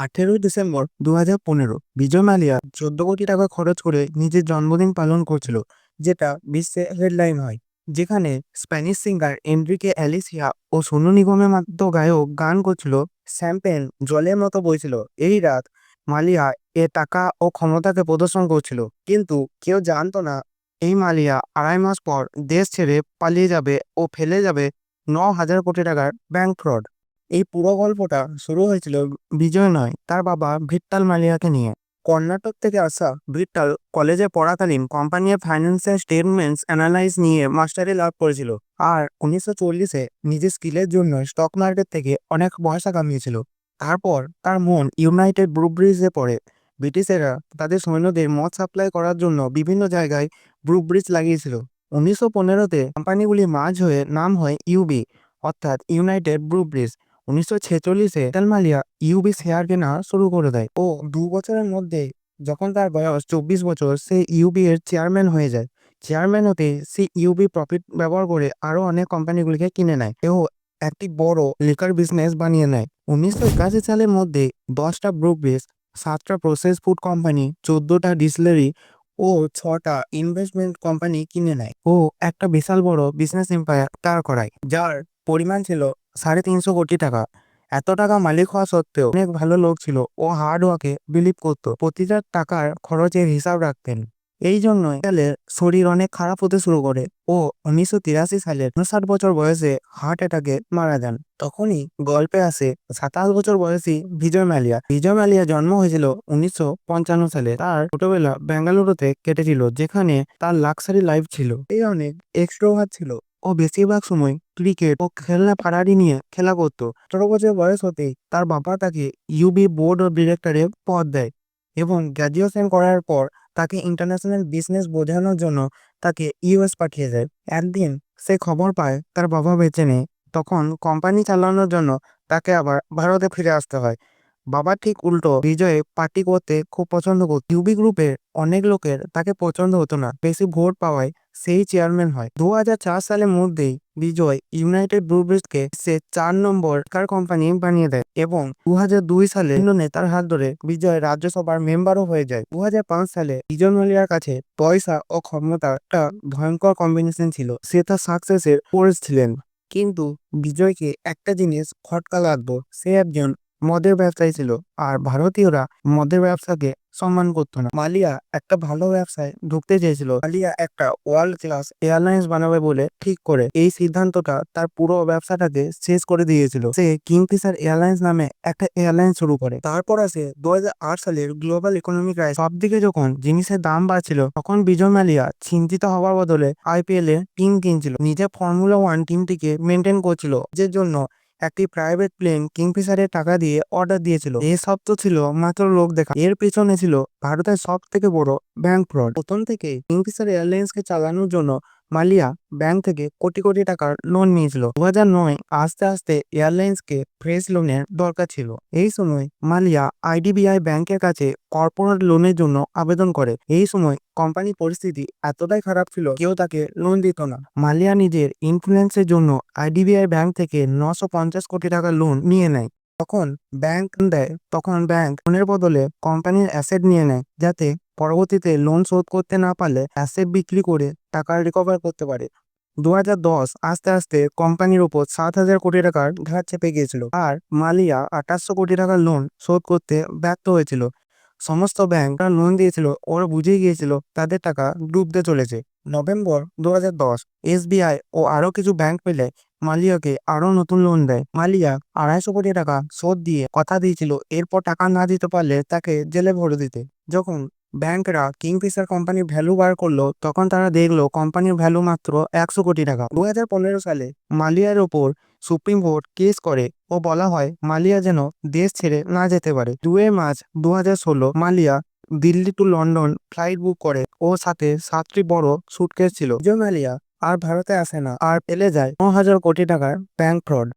আঠেরোই ডিসেম্বর দু হাজার পনেরো বিজয় মালিয়া চোদ্দ কোটি টাকা খরচ করে নিজের জন্মদিন পালন করছিল, যেটা বিশ্বে হেডলাইন হয়, যেখানে স্প্যানিশ সিঙ্গার এন্ড্রিকে অ্যালিসিয়া ও সোনু নিগমের মতো গায়ক গান করছিল, শ্যাম্পেন জলের মতো বইছিল। এই রাত মালিয়া এ টাকা ও ক্ষমতাকে প্রদর্শন করছিল, কিন্তু কেউ জানতো না এই মালিয়া আড়াই মাস পর দেশ ছেড়ে পালিয়ে যাবে ও ফেলে যাবে ন হাজার কোটি টাকার ব্যাংক ফ্রড এই পুরো গল্পটা শুরু হয়েছিল বিজয় নয়, তার বাবা ভিট্টাল মালিয়াকে নিয়ে। কর্ণাটক থেকে আসা ভিট্টাল কলেজে পড়াকালীন কোম্পানির ফাইন্যান্সিয়াল স্টেটমেন্টস অ্যানালাইজ নিয়ে মাস্টারি লাভ করেছিল আর উনিশশো চল্লিশে নিজের স্কিলের জন্য স্টক মার্কেট থেকে অনেক পয়সা কামিয়েছিল। তারপর তার মন ইউনাইটেড ব্রুব্রিজে পড়ে। ব্রিটিশেরা তাদের সৈন্যদের মদ সাপ্লাই করার জন্য বিভিন্ন জায়গায় ব্রুব্রিজ লাগিয়েছিল। উনিশশো পনেরোতে কোম্পানিগুলি মাঝ হয়ে নাম হয় ইউবি অর্থাৎ ইউনাইটেড ব্রুব্রিজ উনিশশো ছেচল্লিশে মালিয়া ইউবি শেয়ার কেনা শুরু করে দেয় ও দু বছরের মধ্যে যখন তার বয়স চব্বিশ বছর, সে ইউবি এর চেয়ারম্যান হয়ে যায়। চেয়ারম্যান হতে সে ইউবি প্রফিট ব্যবহার করে আরও অনেক কোম্পানিগুলিকে কিনে নেয় ও একটি বড় লিকার বিজনেস বানিয়ে নেয়। উনিশশো একাশি সালের মধ্যে দশটা ব্রুব্রিজ সাতটা প্রসেস ফুড কোম্পানি, চোদ্দটা ডিসলারি ও ছটা ইনভেস্টমেন্ট কোম্পানি কিনে নেয় ও একটা বিশাল বড় বিজনেস এম্পায়ার দাঁড় করায়, যার পরিমাণ ছিল সাড়ে তিনশো কোটি টাকা। এত টাকা মালিক হওয়া সত্ত্বেও অনেক ভালো লোক ছিল ও হার্ড ওয়ার্কে বিলিভ করতো। প্রতিটা টাকার খরচের হিসাব রাখতেন। এই জন্য সালে শরীর অনেক খারাপ হতে শুরু করে ও উনিশশো তিরাশি সালে উনষাট বছর বয়সে হার্ট অ্যাটাকে মারা যান। তখনই গল্পে আসে সাতাশ বছর বয়সী বিজয় মালিয়া। বিজয় মালিয়া জন্ম হয়েছিল উনিশশো পঞ্চান্ন সালে। তার ছোটবেলা বেঙ্গালুরুতে কেটেছিল, যেখানে তার লাক্সারি লাইফ ছিল। এই অনেক এক্সট্রোভার ছিল। ও বেশিরভাগ সময় ক্রিকেট ও খেলনা ফারারি নিয়ে খেলা করতো। আঠারো বছর বয়স হতেই তার বাবা তাকে ইউবি বোর্ড অফ ডিরেক্টরে পদ দেয় এবং গ্র্যাজুয়েশন করার পর তাকে ইন্টারন্যাশনাল বিজনেস বোঝানোর জন্য তাকে ইউএস পাঠিয়ে দেয়। একদিন সে খবর পায় তার বাবা বেঁচে নেই, তখন কোম্পানি চালানোর জন্য তাকে আবার ভারতে ফিরে আসতে হয়। বাবা ঠিক উল্টো বিজয়ে পার্টি করতে খুব পছন্দ করত। ইউবি গ্রুপের অনেক লোকের তাকে পছন্দ হতো না। বেশি ভোট পাওয়ায় সেই চেয়ারম্যান হয়। দু সালের মধ্যেই বিজয় ইউনাইটেড ব্রুব্রিজকে সে চার নম্বর কার কোম্পানি বানিয়ে দেয় এবং দু হাজার দুই সালে বিভিন্ন নেতার হাত ধরে বিজয় রাজ্যসভার মেম্বারও হয়ে যায়। দু হাজার পাঁচ সালে বিজয় মালিয়ার কাছে পয়সা ও ক্ষমতা একটা ভয়ঙ্কর কম্বিনেশন ছিল। সে তার সাকসেসের পোর্স ছিলেন। কিন্তু বিজয়কে একটা জিনিস খটকা লাগতো, সে একজন মদের ব্যবসায়ী ছিল আর ভারতীয়রা মদের ব্যবসাকে সম্মান করতো না। মালিয়া একটা ভালো ব্যবসায় ঢুকতে চেয়েছিল। মালিয়া একটা ওয়ার্ল্ড ক্লাস এয়ারলাইন্স বানাবে বলে ঠিক করে এই সিদ্ধান্তটা তার পুরো ব্যবসাটাকে শেষ করে দিয়েছিল। সে কিংফিশার এয়ারলাইন্স নামে একটা এয়ারলাইন শুরু করে। তারপর আসে দু হাজার আট সালের গ্লোবাল ইকোনমিক ক্রাইস সব দিকে যখন জিনিসের দাম বাড়ছিল, তখন বিজয় মালিয়া চিন্তিত হওয়ার বদলে আইপিএল এ টিম কিনছিল। নিজের ফর্মুলা ওয়ান টিমটিকে মেনটেন করছিল, যে জন্য একটি প্রাইভেট প্লেন কিংফিশারের টাকা দিয়ে অর্ডার দিয়েছিল। এই তো ছিল মাত্র লোক দেখা। এর পেছনে ছিল ভারতের সব থেকে বড় ব্যাংক ফ্রড প্রথম থেকে কিংফিশার এয়ারলাইন্সকে চালানোর জন্য মালিয়া ব্যাংক থেকে কোটি কোটি টাকার লোন নিয়েছিল। দু হাজার নয় আস্তে আস্তে এয়ারলাইন্সকে ফ্রেশ লোনের দরকার ছিল। এই সময় মালিয়া আইডিবিআই ব্যাংকের কাছে কর্পোরেট লোনের জন্য আবেদন করে। এই সময় কোম্পানির পরিস্থিতি এতটাই খারাপ ছিল, কেউ তাকে লোন দিত না। মালিয়া নিজের ইনফ্লুয়েন্সের জন্য আইডিবিআই ব্যাংক থেকে নশো পঞ্চাশ কোটি টাকার লোন নিয়ে নেয়। তখন ব্যাংক দেয়, তখন ব্যাংক লোনের বদলে কোম্পানির অ্যাসেট নিয়ে নেয়, যাতে পরবর্তীতে লোন শোধ করতে না পারলে অ্যাসেট বিক্রি করে টাকা রিকভার করতে পারে। দু দশ আস্তে আস্তে কোম্পানির উপর সাত হাজার কোটি টাকার ঘাট চেপে গিয়েছিল আর মালিয়া আঠাশশো কোটি টাকার লোন শোধ করতে ব্যর্থ হয়েছিল। সমস্ত ব্যাংক লোন দিয়েছিল, ওরা বুঝে গিয়েছিল তাদের টাকা ডুবতে চলেছে। নভেম্বর দু হাজার দশ এসবিআই ও আরও কিছু ব্যাংক পেলে মালিয়াকে আরও নতুন লোন দেয়। মালিয়া আড়াইশো কোটি টাকা শোধ দিয়ে কথা দিয়েছিল, এরপর টাকা না দিতে পারলে তাকে জেলে ভরে দিতে। যখন ব্যাংকরা কিংফিশার কোম্পানির ভ্যালু বার করল, তখন তারা দেখল কোম্পানির ভ্যালু মাত্র একশো কোটি টাকা। দুই হাজার পনেরো সালে মালিয়ার ওপর সুপ্রিম কোর্ট কেস করে ও বলা হয় মালিয়া যেন দেশ ছেড়ে না যেতে পারে। দুয়ে মার্চ দু হাজার ষোলো Mallya Delhi to London flight book করে ও সাথে সাতটি বড় সুটকেস ছিল। যে মালিয়া আর ভারতে আসে না, আর পেলে যায় ন হাজার কোটি টাকার ব্যাংক ফ্রড